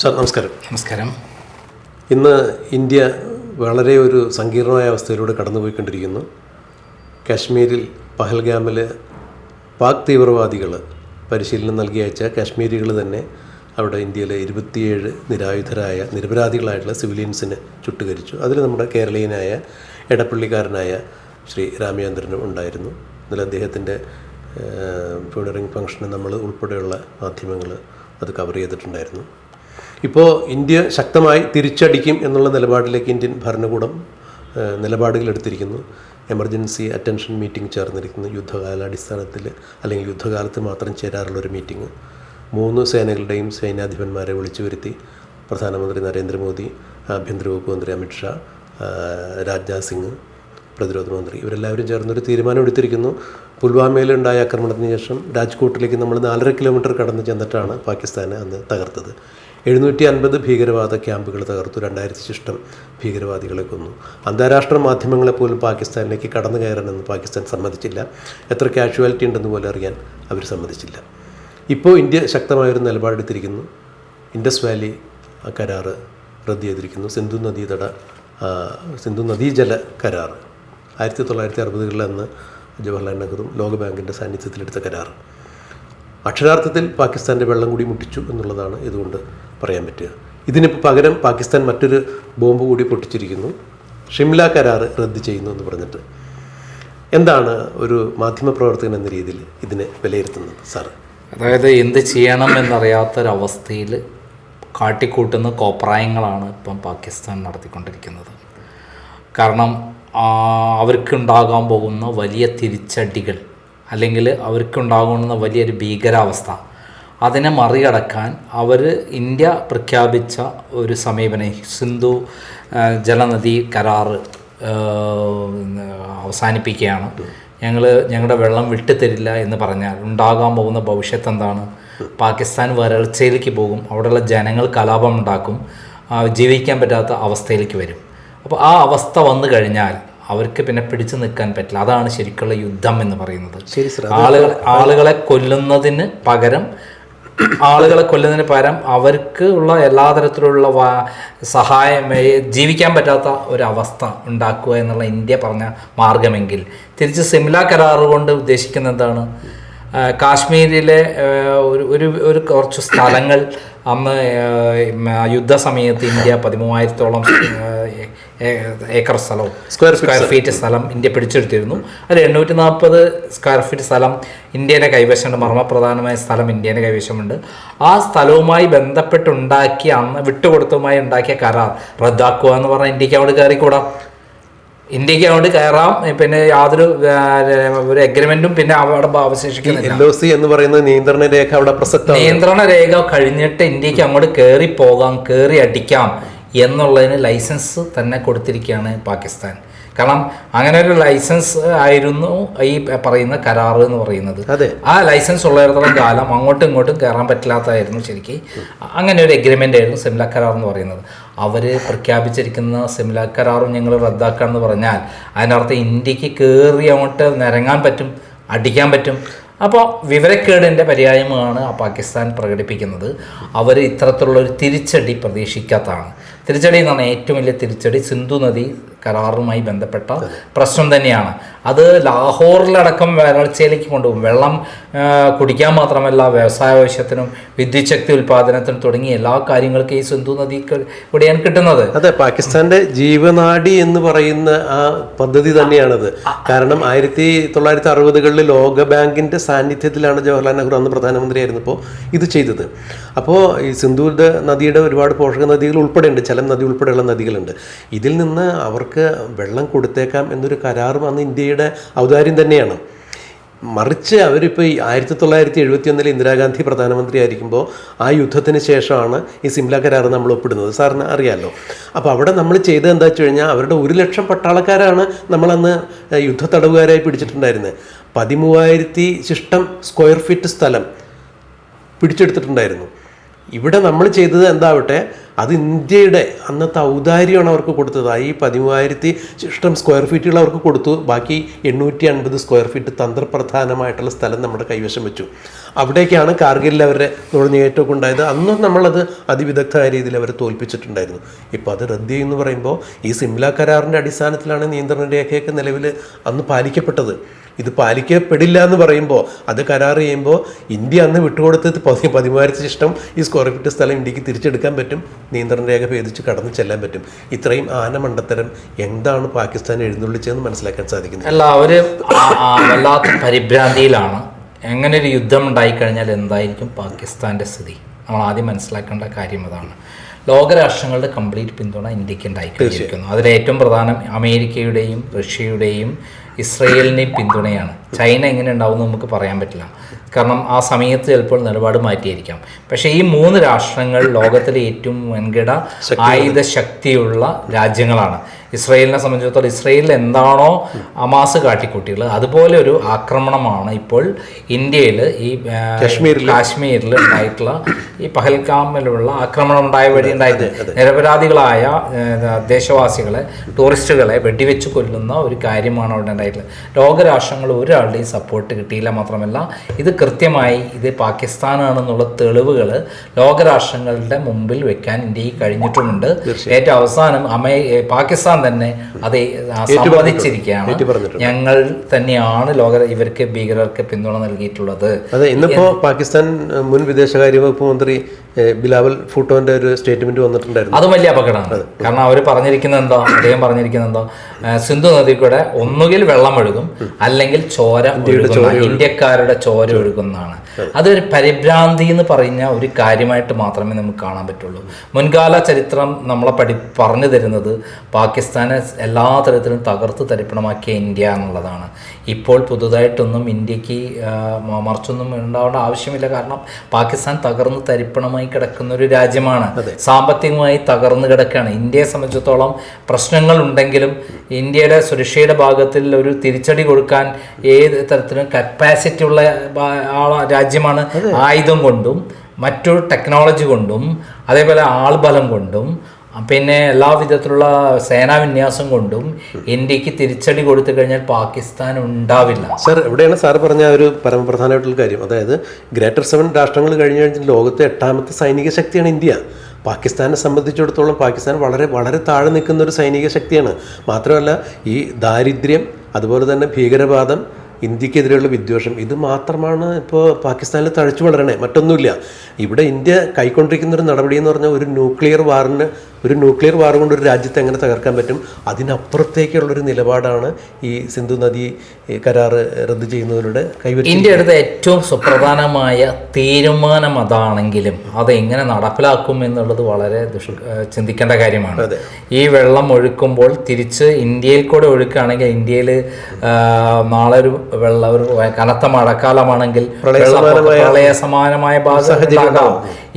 Sir നമസ്കാരം. നമസ്കാരം. ഇന്ന് ഇന്ത്യ വളരെ ഒരു സങ്കീർണമായ അവസ്ഥയിലൂടെ കടന്നുപോയിക്കൊണ്ടിരിക്കുന്നു. കാശ്മീരിൽ പഹൽഗാമിൽ പാക് തീവ്രവാദികൾ പരിശീലനം നൽകി അയച്ച കാശ്മീരികൾ തന്നെ അവിടെ ഇന്ത്യയിലെ ഇരുപത്തിയേഴ് നിരായുധരായ നിരപരാധികളായിട്ടുള്ള സിവിലിയൻസിന് ചുട്ടുകരിച്ചു. അതിൽ നമ്മുടെ കേരളീയനായ എടപ്പള്ളിക്കാരനായ ശ്രീ രാമചന്ദ്രനും ഉണ്ടായിരുന്നു. ഇന്നലെ അദ്ദേഹത്തിന്റെ ഫ്യൂണറിങ് ഫംഗ്ഷന് നമ്മൾ ഉൾപ്പെടെയുള്ള മാധ്യമങ്ങൾ അത് കവർ ചെയ്തിട്ടുണ്ടായിരുന്നു. ഇപ്പോൾ ഇന്ത്യ ശക്തമായി തിരിച്ചടിക്കും എന്നുള്ള നിലപാടിലേക്ക് ഇന്ത്യൻ ഭരണകൂടം നിലപാടുകളെടുത്തിരിക്കുന്നു. എമർജൻസി അറ്റൻഷൻ മീറ്റിംഗ് ചേർന്നിരിക്കുന്നു. യുദ്ധകാലാടിസ്ഥാനത്തിൽ അല്ലെങ്കിൽ യുദ്ധകാലത്ത് മാത്രം ചേരാറുള്ള ഒരു മീറ്റിംഗ്. മൂന്ന് സേനകളുടെയും സൈന്യാധിപന്മാരെ വിളിച്ചു വരുത്തി പ്രധാനമന്ത്രി നരേന്ദ്രമോദി ആഭ്യന്തര വകുപ്പ് മന്ത്രി അമിത്ഷാ രാജ്നാഥ് സിംഗ് പ്രതിരോധ മന്ത്രി ഇവരെല്ലാവരും ചേർന്നൊരു തീരുമാനം എടുത്തിരിക്കുന്നു. പുൽവാമയിലുണ്ടായ ആക്രമണത്തിന് ശേഷം രാജ്കോട്ടിലേക്ക് നമ്മൾ നാലര കിലോമീറ്റർ കടന്ന് ചെന്നിട്ടാണ് പാകിസ്ഥാനെ അന്ന് തകർത്തത്. എഴുന്നൂറ്റി അൻപത് ഭീകരവാദ ക്യാമ്പുകൾ തകർത്തു. രണ്ടായിരത്തി ശിഷ്ടം ഭീകരവാദികളെ കൊന്നു. അന്താരാഷ്ട്ര മാധ്യമങ്ങളെ പോലും പാകിസ്ഥാനിലേക്ക് കടന്നു കയറാനെന്ന് പാകിസ്ഥാൻ സമ്മതിച്ചില്ല. എത്ര കാഷ്വാലിറ്റി ഉണ്ടെന്ന് പോലും അറിയാൻ അവർ സമ്മതിച്ചില്ല. ഇപ്പോൾ ഇന്ത്യ ശക്തമായൊരു നിലപാടെടുത്തിരിക്കുന്നു. ഇൻഡസ് വാലി ആ, കരാറ് റദ്ദ് ചെയ്തിരിക്കുന്നു. സിന്ധു നദീതട സിന്ധു നദീജല കരാർ. ആയിരത്തി തൊള്ളായിരത്തി അറുപതുകളിൽ അന്ന് ജവഹർലാൽ നെഹ്റുവും ലോകബാങ്കിന്റെ സാന്നിധ്യത്തിലെടുത്ത കരാർ. അക്ഷരാർത്ഥത്തിൽ പാകിസ്ഥാന്റെ വെള്ളം കൂടി മുട്ടിച്ചു എന്നുള്ളതാണ് ഇതുകൊണ്ട് പറയാൻ പറ്റുക. ഇതിനിപ്പോൾ പകരം പാകിസ്ഥാൻ മറ്റൊരു ബോംബ് കൂടി പൊട്ടിച്ചിരിക്കുന്നു. ഷിംല കരാർ റദ്ദ് ചെയ്യുന്നു എന്ന് പറഞ്ഞിട്ട്. എന്താണ് ഒരു മാധ്യമപ്രവർത്തകൻ എന്ന രീതിയിൽ ഇതിനെ വിലയിരുത്തുന്നത് സാറ്? അതായത് എന്ത് ചെയ്യണം എന്നറിയാത്തൊരവസ്ഥയിൽ കാട്ടിക്കൂട്ടുന്ന കോപ്രായങ്ങളാണ് ഇപ്പം പാകിസ്ഥാൻ നടത്തിക്കൊണ്ടിരിക്കുന്നത്. കാരണം അവർക്കുണ്ടാകാൻ പോകുന്ന വലിയ തിരിച്ചടികൾ അല്ലെങ്കിൽ അവർക്കുണ്ടാകുന്ന വലിയൊരു ഭീകരാവസ്ഥ അതിനെ മറികടക്കാൻ അവർ ഇന്ത്യ പ്രഖ്യാപിച്ച ഒരു സമീപനം. സിന്ധു ജലനദി കരാറ് അവസാനിപ്പിക്കുകയാണ്. ഞങ്ങൾ ഞങ്ങളുടെ വെള്ളം വിട്ടുതരില്ല എന്ന് പറഞ്ഞാൽ ഉണ്ടാകാൻ പോകുന്ന ഭവിഷ്യത്ത് എന്താണ്? പാകിസ്ഥാൻ വരൾച്ചയിലേക്ക് പോകും. അവിടെയുള്ള ജനങ്ങൾ കലാപം ഉണ്ടാക്കും. ജീവിക്കാൻ പറ്റാത്ത അവസ്ഥയിലേക്ക് വരും. അപ്പോൾ ആ അവസ്ഥ വന്നു കഴിഞ്ഞാൽ അവർക്ക് പിന്നെ പിടിച്ചു നിൽക്കാൻ പറ്റില്ല. അതാണ് ശരിക്കുള്ള യുദ്ധം എന്ന് പറയുന്നത്. ആളുകളെ ആളുകൾ ആളുകളെ കൊല്ലുന്നതിന് പകരം ആളുകളെ കൊല്ലുന്നതിന് പകരം അവർക്ക് ഉള്ള എല്ലാ തരത്തിലുള്ള സഹായം ജീവിക്കാൻ പറ്റാത്ത ഒരവസ്ഥ ഉണ്ടാക്കുക എന്നുള്ള ഇന്ത്യ പറഞ്ഞ മാർഗമെങ്കിൽ. തിരിച്ച് സിംല കരാറ് കൊണ്ട് ഉദ്ദേശിക്കുന്നത് എന്താണ്? കാശ്മീരിലെ ഒരു ഒരു ഒരു കുറച്ച് സ്ഥലങ്ങൾ അന്ന് യുദ്ധസമയത്ത് ഇന്ത്യ പതിമൂവായിരത്തോളം ഏക്കർ സ്ഥലവും സ്ക്വയർ സ്ക്വയർ ഫീറ്റ് സ്ഥലം. ഇന്ത്യ പിടിച്ചെടുത്തിരുന്നു. അതിൽ എണ്ണൂറ്റി നാൽപ്പത് സ്ക്വയർ ഫീറ്റ് സ്ഥലം ഇന്ത്യയുടെ കൈവശമുണ്ട്. മർമ്മപ്രധാനമായ സ്ഥലം ഇന്ത്യയുടെ കൈവശമുണ്ട്. ആ സ്ഥലവുമായി ബന്ധപ്പെട്ടുണ്ടാക്കിയ അന്ന് വിട്ടുകൊടുത്തവുമായി ഉണ്ടാക്കിയ കരാർ റദ്ദാക്കുക എന്ന് പറഞ്ഞാൽ ഇന്ത്യയ്ക്ക് അവിടെ കയറിക്കൂടാ? ഇന്ത്യയ്ക്ക് അങ്ങോട്ട് കയറാം. പിന്നെ യാതൊരു ഒരു എഗ്രിമെന്റും പിന്നെ അവിടെ അവശേഷിക്കുന്നില്ല. എൽ ഒ സി എന്ന് പറയുന്ന നിയന്ത്രണ രേഖ അവിടെ നിയന്ത്രണ രേഖ കഴിഞ്ഞിട്ട് ഇന്ത്യയ്ക്ക് അങ്ങോട്ട് കയറി പോകാം കയറി അടിക്കാം. എന്നുള്ളതിന് ലൈസൻസ് തന്നെ കൊടുത്തിരിക്കുകയാണ് പാകിസ്ഥാൻ. കാരണം അങ്ങനെ ഒരു ലൈസൻസ് ആയിരുന്നു ഈ പറയുന്ന കരാർ എന്ന് പറയുന്നത്. ആ ലൈസൻസ് ഉള്ളിടത്തോളം കാലം അങ്ങോട്ടും ഇങ്ങോട്ടും കയറാൻ പറ്റില്ലാത്തതായിരുന്നു ശരിക്ക്. അങ്ങനെ ഒരു എഗ്രിമെന്റ് ആയിരുന്നു സിംല കരാർ എന്ന് പറയുന്നത്. അവർ പ്രഖ്യാപിച്ചിരിക്കുന്ന സിംല കരാറും ഞങ്ങൾ റദ്ദാക്കുക എന്ന് പറഞ്ഞാൽ അതിനർത്ഥം ഇന്ത്യയ്ക്ക് കയറി അങ്ങോട്ട് നിരങ്ങാൻ പറ്റും അടിക്കാൻ പറ്റും. അപ്പോൾ വിവരക്കേടിന്റെ പര്യായമാണ് ആ പാകിസ്ഥാൻ പ്രകടിപ്പിക്കുന്നത്. അവർ ഇത്തരത്തിലുള്ള ഒരു തിരിച്ചടി പ്രതീക്ഷിക്കാത്തതാണ്. തിരിച്ചടി എന്ന് പറഞ്ഞാൽ ഏറ്റവും വലിയ തിരിച്ചടി സിന്ധു നദി കരാറുമായി ബന്ധപ്പെട്ട പ്രശ്നം തന്നെയാണ്. അത് ലാഹോറിലടക്കം വരൾച്ചയിലേക്ക് കൊണ്ടുപോകും. വെള്ളം കുടിക്കാൻ മാത്രമല്ല വ്യവസായ ആവശ്യത്തിനും വിദ്യുത് ശക്തി ഉൽപ്പാദനത്തിനും തുടങ്ങിയ എല്ലാ കാര്യങ്ങൾക്കും ഈ സിന്ധു നദി ഇവിടെയാണ് കിട്ടുന്നത്. അതെ പാകിസ്ഥാന്റെ ജീവനാടി എന്ന് പറയുന്ന ആ പദ്ധതി തന്നെയാണത്. കാരണം ആയിരത്തി തൊള്ളായിരത്തി അറുപതുകളിൽ ലോക ബാങ്കിന്റെ സാന്നിധ്യത്തിലാണ് ജവഹർലാൽ നെഹ്റു അന്ന് പ്രധാനമന്ത്രിയായിരുന്നപ്പോൾ ഇത് ചെയ്തത്. അപ്പോൾ ഈ സിന്ധു നദിയുടെ ഒരുപാട് പോഷക നദികൾ ഉൾപ്പെടെയുണ്ട്. ചലം നദി ഉൾപ്പെടെയുള്ള നദികളുണ്ട്. ഇതിൽ നിന്ന് അവർക്ക് വെള്ളം കൊടുത്തേക്കാം എന്നൊരു കരാറും അന്ന് ഇന്ത്യയുടെ ഔദാര്യം തന്നെയാണ്. മറിച്ച് അവരിപ്പോൾ ആയിരത്തി തൊള്ളായിരത്തി എഴുപത്തി ഒന്നിൽ ഇന്ദിരാഗാന്ധി പ്രധാനമന്ത്രി ആയിരിക്കുമ്പോൾ ആ യുദ്ധത്തിന് ശേഷമാണ് ഈ സിംല കരാർ നമ്മൾ ഒപ്പിടുന്നത്. സാറിന് അറിയാമല്ലോ അപ്പോൾ അവിടെ നമ്മൾ ചെയ്തത് എന്താ വെച്ച് കഴിഞ്ഞാൽ അവരുടെ ഒരു ലക്ഷം പട്ടാളക്കാരാണ് നമ്മളന്ന് യുദ്ധ തടവുകാരായി പിടിച്ചിട്ടുണ്ടായിരുന്നത് പതിമൂവായിരത്തി ശിഷ്ടം സ്ക്വയർ ഫീറ്റ് സ്ഥലം പിടിച്ചെടുത്തിട്ടുണ്ടായിരുന്നു. ഇവിടെ നമ്മൾ ചെയ്തത് എന്താവട്ടെ അത് ഇന്ത്യയുടെ അന്നത്തെ ഔദാര്യമാണ് അവർക്ക് കൊടുത്തത്. ഈ പതിമൂവായിരത്തി ഇഷ്ടം സ്ക്വയർ ഫീറ്റുകൾ അവർക്ക് കൊടുത്തു. ബാക്കി എണ്ണൂറ്റി അൻപത് സ്ക്വയർ ഫീറ്റ് തന്ത്രപ്രധാനമായിട്ടുള്ള സ്ഥലം നമ്മുടെ കൈവശം വെച്ചു. അവിടേക്കാണ് കാർഗിലിൽ അവരുടെ നുഴഞ്ഞുകയറ്റമൊക്കെ ഉണ്ടായത് അന്നും നമ്മളത് അതിവിദഗ്ധമായ രീതിയിൽ അവരെ തോൽപ്പിച്ചിട്ടുണ്ടായിരുന്നു. ഇപ്പോൾ അത് റദ്ദ് എന്ന് പറയുമ്പോൾ ഈ സിംല കരാറിന്റെ അടിസ്ഥാനത്തിലാണ് നിയന്ത്രണ രേഖയൊക്കെ നിലവിൽ അന്ന് പാലിക്കപ്പെട്ടത്. ഇത് പാലിക്കപ്പെടില്ല എന്ന് പറയുമ്പോൾ അത് കരാർ ചെയ്യുമ്പോൾ ഇന്ത്യ അന്ന് വിട്ടുകൊടുത്തത് പതി പതിമൂവായിരത്തി ശിഷ്ടം ഈ സ്ക്വയർ ഫീറ്റ് സ്ഥലം ഇന്ത്യയ്ക്ക് തിരിച്ചെടുക്കാൻ പറ്റും നിയന്ത്രണ രേഖ ഭേദിച്ച് കടന്നു ചെല്ലാൻ പറ്റും. ഇത്രയും ആനമണ്ടത്തരം എന്താണ് പാകിസ്ഥാൻ എഴുന്നള്ളിച്ചതെന്ന് മനസ്സിലാക്കാൻ സാധിക്കുന്നത് അല്ല അവർ വല്ലാത്ത പരിഭ്രാന്തിയിലാണ്. എങ്ങനെ ഒരു യുദ്ധം ഉണ്ടായിക്കഴിഞ്ഞാൽ എന്തായിരിക്കും പാകിസ്ഥാന്റെ സ്ഥിതി? നമ്മൾ ആദ്യം മനസ്സിലാക്കേണ്ട കാര്യം അതാണ്. ലോകരാഷ്ട്രങ്ങളുടെ കംപ്ലീറ്റ് പിന്തുണ ഇന്ത്യയ്ക്ക് ഉണ്ടായിക്കൊണ്ടിരിക്കുന്നു അതിൽ ഏറ്റവും പ്രധാനം അമേരിക്കയുടെയും റഷ്യയുടെയും ഇസ്രയേലിന്റെയും പിന്തുണയാണ്. ചൈന എങ്ങനെ ഉണ്ടാവും നമുക്ക് പറയാൻ പറ്റില്ല. കാരണം ആ സമയത്ത് ചിലപ്പോൾ നിലപാട് മാറ്റിയിരിക്കാം. പക്ഷേ ഈ മൂന്ന് രാഷ്ട്രങ്ങൾ ലോകത്തിലെ ഏറ്റവും വൻകിട ആയുധ ശക്തിയുള്ള രാജ്യങ്ങളാണ്. ഇസ്രയേലിനെ സംബന്ധിച്ചിടത്തോളം ഇസ്രയേലിൽ എന്താണോ അമാസ് കാട്ടിക്കൂട്ടിയുള്ളത് അതുപോലെ ഒരു ആക്രമണമാണ് ഇപ്പോൾ ഇന്ത്യയിൽ ഈ കാശ്മീരിൽ കാശ്മീരിൽ ഉണ്ടായിട്ടുള്ള ഈ പഹൽഗാമിലുള്ള ആക്രമണം ഉണ്ടായ വഴി ഉണ്ടായത്. നിരപരാധികളായ ദേശവാസികളെ ടൂറിസ്റ്റുകളെ വെടിവെച്ച് കൊല്ലുന്ന ഒരു കാര്യമാണ് അവിടെ ഉണ്ടായിട്ടുള്ളത്. ലോകരാഷ്ട്രങ്ങൾ ഒരാളുടെയും സപ്പോർട്ട് കിട്ടിയില്ല മാത്രമല്ല ഇത് കൃത്യമായി ഇത് പാകിസ്ഥാനാണെന്നുള്ള തെളിവുകൾ ലോകരാഷ്ട്രങ്ങളുടെ മുമ്പിൽ വെക്കാൻ ഇന്ത്യയിൽ കഴിഞ്ഞിട്ടുമുണ്ട് ഏറ്റവും അവസാനം അമേ ഏ, പാകിസ്ഥാൻ തന്നെ അത് സമ്മതിച്ചിരിക്കുകയാണ്. ഞങ്ങൾ തന്നെയാണ് ലോക ഇവർക്ക് ഭീകരർക്ക് പിന്തുണ നൽകിയിട്ടുള്ളത്. അതെ ഇന്നിപ്പോ പാകിസ്ഥാൻ മുൻ വിദേശകാര്യ വകുപ്പ് മന്ത്രി ബിലാവൽ ഫൂട്ടോന്റെ ഒരു സ്റ്റേറ്റ്മെന്റ് വന്നിട്ടുണ്ടായിരുന്നു. അതും വലിയ അപകടമാണ്. കാരണം അവർ പറഞ്ഞിരിക്കുന്നത് എന്താ അദ്ദേഹം പറഞ്ഞിരിക്കുന്നത് എന്താ സിന്ധു നദി കൂടെ ഒന്നുകിൽ വെള്ളം ഒഴുകും അല്ലെങ്കിൽ ചോര ഇന്ത്യക്കാരുടെ ചോര ഒഴുകുന്നതാണ്. അതൊരു പരിഭ്രാന്തി എന്ന് പറയുന്ന ഒരു കാര്യമായിട്ട് മാത്രമേ നമുക്ക് കാണാൻ പറ്റുള്ളൂ. മുൻകാല ചരിത്രം നമ്മളെ പഠി പറഞ്ഞു തരുന്നത് പാകിസ്ഥാനെ എല്ലാ തരത്തിലും തകർത്ത് തരിപ്പണമാക്കിയ ഇന്ത്യ എന്നുള്ളതാണ്. ഇപ്പോൾ പുതുതായിട്ടൊന്നും ഇന്ത്യയ്ക്ക് മറിച്ചൊന്നും ഉണ്ടാവേണ്ട ആവശ്യമില്ല. കാരണം പാകിസ്ഥാൻ തകർന്ന് തരിപ്പണമായി കിടക്കുന്ന ഒരു രാജ്യമാണ് സാമ്പത്തികമായി തകർന്നു കിടക്കുകയാണ്. ഇന്ത്യയെ സംബന്ധിച്ചിടത്തോളം പ്രശ്നങ്ങൾ ഉണ്ടെങ്കിലും ഇന്ത്യയുടെ സുരക്ഷയുടെ ഭാഗത്തിൽ ഒരു തിരിച്ചടി കൊടുക്കാൻ ഏത് തരത്തിലും കപ്പാസിറ്റി ഉള്ള രാജ്യമാണ് ആയുധം കൊണ്ടും മറ്റൊരു ടെക്നോളജി കൊണ്ടും അതേപോലെ ആൾബലം കൊണ്ടും പിന്നെ എല്ലാ വിധത്തിലുള്ള സേനാ വിന്യാസം കൊണ്ടും ഇന്ത്യയ്ക്ക് തിരിച്ചടി കൊടുത്തു കഴിഞ്ഞാൽ പാകിസ്ഥാൻ ഉണ്ടാവില്ല. സർ എവിടെയാണ് സാർ പറഞ്ഞ ഒരു പരമപ്രധാനമായിട്ടുള്ള കാര്യം? അതായത് ഗ്രേറ്റർ സെവൻ രാഷ്ട്രങ്ങൾ കഴിഞ്ഞു കഴിഞ്ഞാൽ ലോകത്തെ എട്ടാമത്തെ സൈനിക ശക്തിയാണ് ഇന്ത്യ. പാകിസ്ഥാനെ സംബന്ധിച്ചിടത്തോളം പാകിസ്ഥാൻ വളരെ വളരെ താഴെ നിൽക്കുന്ന ഒരു സൈനിക ശക്തിയാണ്. മാത്രമല്ല ഈ ദാരിദ്ര്യം അതുപോലെ തന്നെ ഭീകരവാദം ഇന്ത്യക്കെതിരെയുള്ള വിദ്വേഷം ഇത് മാത്രമാണ് ഇപ്പോൾ പാകിസ്ഥാനിൽ തഴച്ചു വളരണേ. മറ്റൊന്നുമില്ല. ഇവിടെ ഇന്ത്യ കൈക്കൊണ്ടിരിക്കുന്ന ഒരു നടപടി എന്ന് പറഞ്ഞാൽ ഒരു ന്യൂക്ലിയർ വാറിന് ഒരു ന്യൂക്ലിയർ വാർ കൊണ്ട് ഒരു രാജ്യത്തെ എങ്ങനെ തകർക്കാൻ പറ്റും? അതിനപ്പുറത്തേക്കുള്ളൊരു നിലപാടാണ് ഈ സിന്ധു നദി കരാർ കരാറ് റദ്ദ് ചെയ്യുന്നതിലൂടെ കൈവരിച്ചത് ഇന്ത്യ എടുത്ത ഏറ്റവും സുപ്രധാനമായ തീരുമാനം അതാണെങ്കിലും അത് എങ്ങനെ നടപ്പിലാക്കും എന്നുള്ളത് വളരെ ദുഷ് ചിന്തിക്കേണ്ട കാര്യമാണ്. ഈ വെള്ളം ഒഴുക്കുമ്പോൾ തിരിച്ച് ഇന്ത്യയിൽ കൂടെ ഒഴുക്കുകയാണെങ്കിൽ ഇന്ത്യയിൽ നാളെ ഒരു വെള്ളം ഒരു കനത്ത മഴക്കാലമാണെങ്കിൽ പ്രളയ സമാനമായ ഭാഗം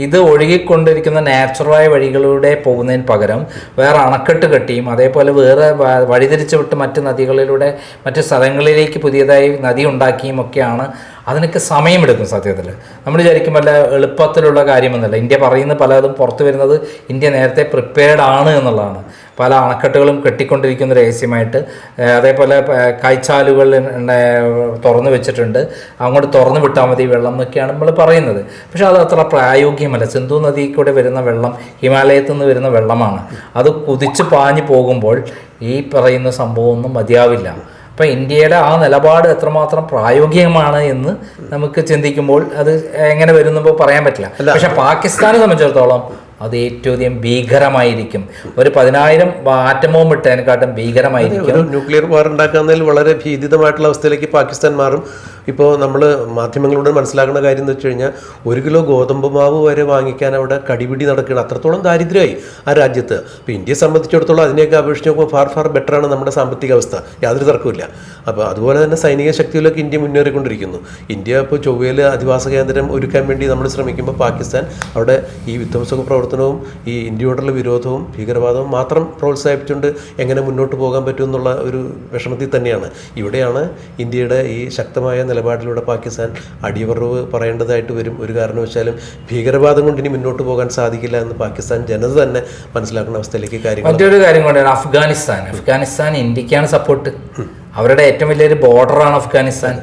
ഇത് ഒഴുകിക്കൊണ്ടിരിക്കുന്ന നാച്ചുറലായ വഴികളിലൂടെ പോകുന്നതിന് പകരം വേറെ അണക്കെട്ട് കെട്ടിയും അതേപോലെ വേറെ വഴിതിരിച്ചു വിട്ട് മറ്റ് നദികളിലൂടെ മറ്റ് സ്ഥലങ്ങളിലേക്ക് പുതിയതായി നദി ഉണ്ടാക്കിയും ഒക്കെയാണ് അതിനൊക്കെ സമയമെടുക്കും സത്യത്തിൽ. നമ്മൾ വിചാരിക്കും വല്ല എളുപ്പത്തിലുള്ള കാര്യമൊന്നുമല്ല. ഇന്ത്യ പറയുന്ന പലതും പുറത്തു വരുന്നത് ഇന്ത്യ നേരത്തെ പ്രിപ്പയർഡ് ആണ് എന്നുള്ളതാണ്. പല അണക്കെട്ടുകളും കെട്ടിക്കൊണ്ടിരിക്കുന്ന രഹസ്യമായിട്ട് അതേപോലെ കൈച്ചാലുകൾ തുറന്നു വെച്ചിട്ടുണ്ട്. അങ്ങോട്ട് തുറന്നു വിട്ടാൽ മതി വെള്ളം എന്നൊക്കെയാണ് നമ്മൾ പറയുന്നത്. പക്ഷെ അത് അത്ര പ്രായോഗികമല്ല. സിന്ധു നദി കൂടെ വരുന്ന വെള്ളം ഹിമാലയത്തിൽ നിന്ന് വരുന്ന വെള്ളമാണ്. അത് കുതിച്ച് പാഞ്ഞു പോകുമ്പോൾ ഈ പറയുന്ന സംഭവമൊന്നും മതിയാവില്ല. അപ്പം ഇന്ത്യയുടെ ആ നിലപാട് എത്രമാത്രം പ്രായോഗികമാണ് എന്ന് നമുക്ക് ചിന്തിക്കുമ്പോൾ അത് എങ്ങനെ വരുന്നപ്പോൾ പറയാൻ പറ്റില്ല. പക്ഷെ പാകിസ്ഥാനെ സംബന്ധിച്ചിടത്തോളം അത് ഏറ്റവും അധികം ഭീകരമായിരിക്കും. ഒരു പതിനായിരം ആറ്റമോ വിട്ടതിനെക്കാട്ടും ഭീകരമായിരിക്കും. ന്യൂക്ലിയർ വാർ ഉണ്ടാക്കുന്നതിൽ വളരെ ഭീതിതമായിട്ടുള്ള അവസ്ഥയിലേക്ക് പാകിസ്ഥാൻ മാറും. ഇപ്പോൾ നമ്മൾ മാധ്യമങ്ങളോട് മനസ്സിലാക്കുന്ന കാര്യം എന്ന് വെച്ച് കഴിഞ്ഞാൽ ഒരു കിലോ ഗോതമ്പ് മാവ് വരെ വാങ്ങിക്കാൻ അവിടെ കടിപിടി നടക്കുകയാണ്. അത്രത്തോളം ദാരിദ്ര്യമായി ആ രാജ്യത്ത്. അപ്പോൾ ഇന്ത്യയെ സംബന്ധിച്ചിടത്തോളം അതിനെയൊക്കെ അപേക്ഷിച്ച് നോക്കുമ്പോൾ ഫാർ ഫാർ ബെറ്ററാണ് നമ്മുടെ സാമ്പത്തിക അവസ്ഥ. യാതൊരു തർക്കമില്ല അപ്പോൾ അതുപോലെ തന്നെ സൈനിക ശക്തിയിലൊക്കെ ഇന്ത്യ മുന്നേറിക്കൊണ്ടിരിക്കുന്നു. ഇന്ത്യ ഇപ്പോൾ ചൊവ്വയിൽ അധിവാസ കേന്ദ്രം ഒരുക്കാൻ വേണ്ടി നമ്മൾ ശ്രമിക്കുമ്പോൾ പാകിസ്ഥാൻ അവിടെ ഈ വിധ്വംസക പ്രവർത്തനവും ഈ ഇന്ത്യയോടുള്ള വിരോധവും ഭീകരവാദവും മാത്രം പ്രോത്സാഹിപ്പിച്ചുകൊണ്ട് എങ്ങനെ മുന്നോട്ട് പോകാൻ പറ്റുമെന്നുള്ള ഒരു വിഷമത്തിൽ തന്നെയാണ്. ഇവിടെയാണ് ഇന്ത്യയുടെ ഈ ശക്തമായ നിലപാടിലൂടെ പാകിസ്ഥാൻ അടിയറവ് പറയേണ്ടതായിട്ട് വരും. ഒരു കാരണവശാലും ഭീകരവാദം കൊണ്ട് ഇനി മുന്നോട്ട് പോകാൻ സാധിക്കില്ല എന്ന് പാകിസ്ഥാൻ ജനത തന്നെ മനസ്സിലാക്കുന്ന അവസ്ഥയിലേക്ക് കാര്യങ്ങൾ മറ്റൊരു കാര്യം കൊണ്ടാണ് അഫ്ഗാനിസ്ഥാൻ. അഫ്ഗാനിസ്ഥാൻ ഇന്ത്യക്കാണ് സപ്പോർട്ട് അവരുടെ ഏറ്റവും വലിയൊരു ബോർഡറാണ് അഫ്ഗാനിസ്ഥാൻ.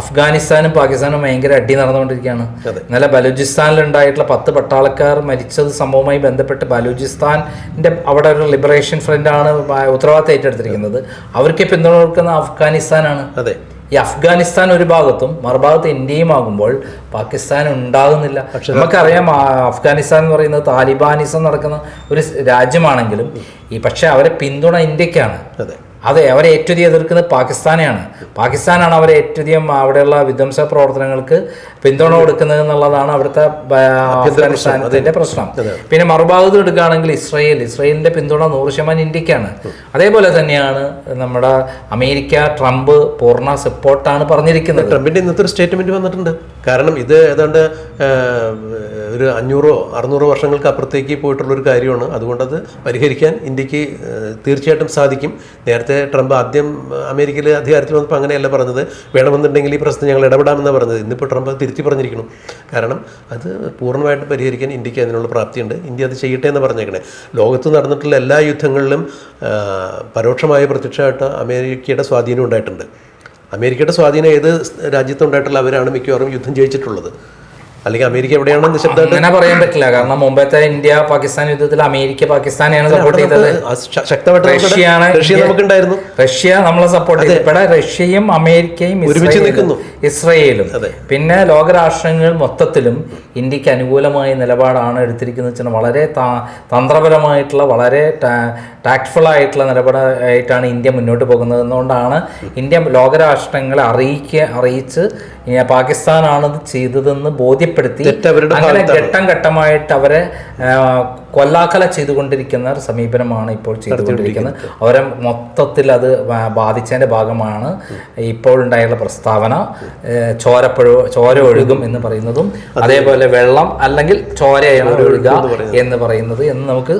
അഫ്ഗാനിസ്ഥാനും പാകിസ്ഥാനും ഭയങ്കര അടി നടന്നുകൊണ്ടിരിക്കുകയാണ്. നല്ല ഇന്നലെ ബലൂചിസ്ഥാനിൽ ഉണ്ടായിട്ടുള്ള പത്ത് പട്ടാളക്കാർ മരിച്ചത് സംഭവവുമായി ബന്ധപ്പെട്ട് ബലൂചിസ്ഥാന്റെ അവിടെ ഒരു ലിബറേഷൻ ഫ്രണ്ടാണ് ഉത്തരവാദിത്തം ഏറ്റെടുത്തിരിക്കുന്നത്. അവർക്ക് പിന്തുണ കൊടുക്കുന്ന അഫ്ഗാനിസ്ഥാനാണ്. അതെ. ഈ അഫ്ഗാനിസ്ഥാൻ ഒരു ഭാഗത്തും മറുഭാഗത്ത് ഇന്ത്യയും ആകുമ്പോൾ പാകിസ്ഥാൻ ഉണ്ടാകുന്നില്ല. പക്ഷെ നമുക്കറിയാം അഫ്ഗാനിസ്ഥാൻ എന്ന് പറയുന്നത് താലിബാനിസം നടക്കുന്ന ഒരു രാജ്യമാണെങ്കിലും ഈ പക്ഷെ അവരെ പിന്തുണ ഇന്ത്യക്കാണ്. അതെ. അതെ അവരെ ഏറ്റവും എതിർക്കുന്നത് പാകിസ്ഥാനെയാണ്. പാകിസ്ഥാനാണ് അവരെ ഏറ്റവും അവിടെയുള്ള വിധ്വംസ പ്രവർത്തനങ്ങൾക്ക് പിന്തുണ കൊടുക്കുന്നത് എന്നുള്ളതാണ് അവിടുത്തെ അഫ്ഗാനിസ്ഥാനത്തിന്റെ പ്രശ്നം. പിന്നെ മറുഭാഗത്ത് എടുക്കുകയാണെങ്കിൽ ഇസ്രയേൽ. ഇസ്രയേലിന്റെ പിന്തുണ നൂറ് ശതമാനം ഇന്ത്യക്കാണ്. അതേപോലെ തന്നെയാണ് നമ്മുടെ അമേരിക്ക ട്രംപ് പൂർണ സപ്പോർട്ടാണ് പറഞ്ഞിരിക്കുന്നത്. ട്രംപിന്റെ ഇന്നത്തെ ഒരു സ്റ്റേറ്റ്മെന്റ് വന്നിട്ടുണ്ട്. കാരണം ഇത് ഏതാണ്ട് ഒരു അഞ്ഞൂറോ അറുന്നൂറോ വർഷങ്ങൾക്ക് അപ്പുറത്തേക്ക് പോയിട്ടുള്ള ഒരു കാര്യമാണ്. അതുകൊണ്ട് അത് പരിഹരിക്കാൻ ഇന്ത്യയ്ക്ക് തീർച്ചയായിട്ടും സാധിക്കും. നേരത്തെ ട്രംപ് ആദ്യം അമേരിക്കയിൽ അധികാരത്തിൽ വന്നപ്പോൾ അങ്ങനെയല്ല പറഞ്ഞത്. വേണമെന്നുണ്ടെങ്കിൽ ഈ പ്രശ്നം ഞങ്ങൾ ഇടപെടാമെന്നാണ് പറഞ്ഞത്. ഇന്നിപ്പോൾ ട്രംപ് തിരുത്തി പറഞ്ഞിരിക്കണം. കാരണം അത് പൂർണമായിട്ട് പരിഹരിക്കാൻ ഇന്ത്യയ്ക്ക് അതിനുള്ള പ്രാപ്തിയുണ്ട്. ഇന്ത്യ അത് ചെയ്യട്ടെ എന്ന് പറഞ്ഞേക്കണേ. ലോകത്ത് നടന്നിട്ടുള്ള എല്ലാ യുദ്ധങ്ങളിലും പരോക്ഷമായ പ്രത്യക്ഷമായിട്ട് അമേരിക്കയുടെ സ്വാധീനം ഉണ്ടായിട്ടുണ്ട്. അമേരിക്കയുടെ സ്വാധീനം ഏത് രാജ്യത്തുണ്ടായിട്ടുള്ള അവരാണ് മിക്കവാറും യുദ്ധം ജയിച്ചിട്ടുള്ളത്. അല്ലെങ്കിൽ അമേരിക്ക എവിടെയാണ് നിശബ്ദമായിട്ട് അങ്ങനെ പറയാൻ പറ്റില്ല. കാരണം മുമ്പത്തെ ഇന്ത്യ പാകിസ്ഥാൻ യുദ്ധത്തിൽ അമേരിക്ക പാകിസ്ഥാനെയാണ് സപ്പോർട്ട് ചെയ്തത്. ശക്തമായിട്ട് റഷ്യയാണ് റഷ്യ നമുക്കുണ്ടായിരുന്നു. റഷ്യ നമ്മളെ സപ്പോർട്ട് ചെയ്തു. ഇവിടെ റഷ്യയും അമേരിക്കയും ഒരുമിച്ച് നിൽക്കുന്നു. ഇസ്രയേലും. പിന്നെ ലോകരാഷ്ട്രങ്ങൾ മൊത്തത്തിലും ഇന്ത്യയ്ക്ക് അനുകൂലമായ നിലപാടാണ് എടുത്തിരിക്കുന്നത് വെച്ചാൽ വളരെ തന്ത്രപരമായിട്ടുള്ള വളരെ ടാക്ട്ഫുൾ ആയിട്ടുള്ള നിലപാടായിട്ടാണ് ഇന്ത്യ മുന്നോട്ട് പോകുന്നത്. എന്നുകൊണ്ടാണ് ഇന്ത്യ ലോകരാഷ്ട്രങ്ങളെ അറിയിക്കുക അറിയിച്ച് പാകിസ്ഥാനാണ് ഇത് ചെയ്തതെന്ന് ബോധ്യപ്പെടുത്തി അങ്ങനെ ഘട്ടം ഘട്ടമായിട്ട് അവരെ കൊല്ലാക്കല ചെയ്തുകൊണ്ടിരിക്കുന്ന ഒരു സമീപനമാണ് ഇപ്പോൾ ചെയ്തുകൊണ്ടിരിക്കുന്നത്. അവരെ മൊത്തത്തിൽ അത് ബാധിച്ചതിന്റെ ഭാഗമാണ് ഇപ്പോൾ ഉണ്ടായുള്ള പ്രസ്താവന. ചോരപ്പുഴ ചോര ഒഴുകും എന്ന് പറയുന്നതും അതേപോലെ വെള്ളം അല്ലെങ്കിൽ ചോരയാണ് ഒഴുകുക എന്ന് പറയുന്നത്. എന്ന് നമുക്ക്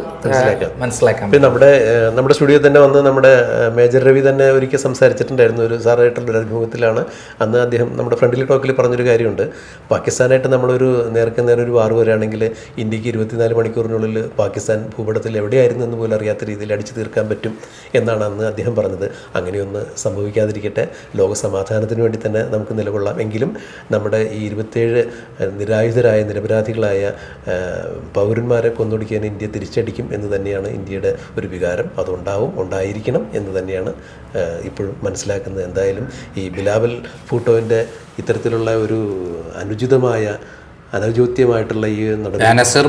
മനസ്സിലാക്കാം. പിന്നെ നമ്മുടെ നമ്മുടെ സ്റ്റുഡിയോ തന്നെ വന്ന് നമ്മുടെ മേജർ രവി തന്നെ ഒരിക്കൽ സംസാരിച്ചിട്ടുണ്ടായിരുന്നു. ഒരു സാറായിട്ടുള്ള അഭിമുഖത്തിലാണ് അന്ന് അദ്ദേഹം നമ്മുടെ ഫ്രണ്ട്ലി ടോക്കിൽ പറഞ്ഞൊരു കാര്യമുണ്ട്. പാകിസ്ഥാനായിട്ട് നമ്മളൊരു നേർക്ക് നേരെ ഒരു വാർ വരികയാണെങ്കിൽ ഇന്ത്യയ്ക്ക് ഇരുപത്തിനാല് മണിക്കൂറിനുള്ളിൽ പാകിസ്ഥാൻ ഭൂപടത്തിൽ എവിടെയായിരുന്നു എന്ന് പോലും അറിയാത്ത രീതിയിൽ അടിച്ചു തീർക്കാൻ പറ്റും എന്നാണ് അന്ന് അദ്ദേഹം പറഞ്ഞത്. അങ്ങനെയൊന്ന് സംഭവിക്കാതിരിക്കട്ടെ. ലോക സമാധാനത്തിന് വേണ്ടി തന്നെ നമുക്ക് നിലകൊള്ളാം. എങ്കിലും നമ്മുടെ ഈ ഇരുപത്തേഴ് നിരായുധരായ നിരപരാധികളായ പൗരന്മാരെ കൊന്നൊടുക്കാൻ ഇന്ത്യ തിരിച്ചടിക്കും എന്ന് തന്നെയാണ് ഇന്ത്യയുടെ ഒരു വികാരം. അതുണ്ടാവും ഉണ്ടായിരിക്കണം എന്ന് തന്നെയാണ് ഇപ്പോഴും മനസ്സിലാക്കുന്നത്. എന്തായാലും ഈ ബിലാവൽ ഫൂട്ടോവിന്റെ ഇത്തരത്തിലുള്ള ഒരു അനുചിതമായ അനൗചോത്യമായിട്ടുള്ള ഈ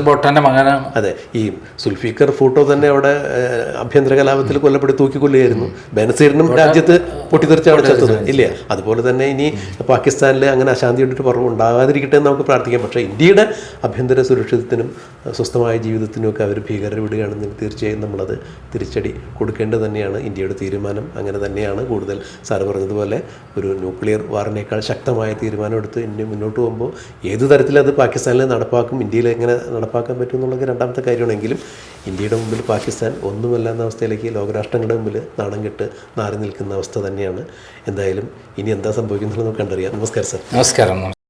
ബോട്ടാന്റെ മകനാണ്. അതെ ഈ സുൽഫിക്കർ ഫോട്ടോ തന്നെ അവിടെ ആഭ്യന്തര കലാപത്തിൽ കൊല്ലപ്പെട്ട് തൂക്കിക്കൊല്ലുകയായിരുന്നു. ബനസീറിനും രാജ്യത്ത് പൊട്ടിത്തെറിച്ചാണ് ചത്തത് ഇല്ലേ അതുപോലെ തന്നെ ഇനി പാകിസ്ഥാനിൽ അങ്ങനെ അശാന്തി കണ്ടിട്ട് കുറവ് ഉണ്ടാകാതിരിക്കട്ടെ എന്ന് നമുക്ക് പ്രാർത്ഥിക്കാം. പക്ഷേ ഇന്ത്യയുടെ ആഭ്യന്തര സുരക്ഷിതത്തിനും സ്വസ്ഥമായ ജീവിതത്തിനും ഒക്കെ അവർ ഭീകരർ വിടുകയാണെന്ന് തീർച്ചയായും നമ്മളത് തിരിച്ചടി കൊടുക്കേണ്ടത് തന്നെയാണ്. ഇന്ത്യയുടെ തീരുമാനം അങ്ങനെ തന്നെയാണ്. കൂടുതൽ സാറ് പറഞ്ഞതുപോലെ ഒരു ന്യൂക്ലിയർ വാറിനേക്കാൾ ശക്തമായ തീരുമാനം എടുത്ത് ഇന്ത്യ മുന്നോട്ട് പോകുമ്പോൾ ഏത് തരത്തിൽ പാകിസ്ഥാനിൽ നടപ്പാക്കും ഇന്ത്യയിൽ എങ്ങനെ നടപ്പാക്കാൻ പറ്റും എന്നുള്ളത് രണ്ടാമത്തെ കാര്യമാണെങ്കിലും ഇന്ത്യയുടെ മുമ്പിൽ പാകിസ്ഥാൻ ഒന്നുമല്ല എന്ന അവസ്ഥയിലേക്ക് ലോകരാഷ്ട്രങ്ങളുടെ മുമ്പിൽ നാണം കെട്ട് നാറി നിൽക്കുന്ന അവസ്ഥ തന്നെയാണ്. എന്തായാലും ഇനി എന്താ സംഭവിക്കുന്നത് നമുക്ക് കണ്ടറിയാം. നമസ്കാരം സർ. നമസ്കാരം.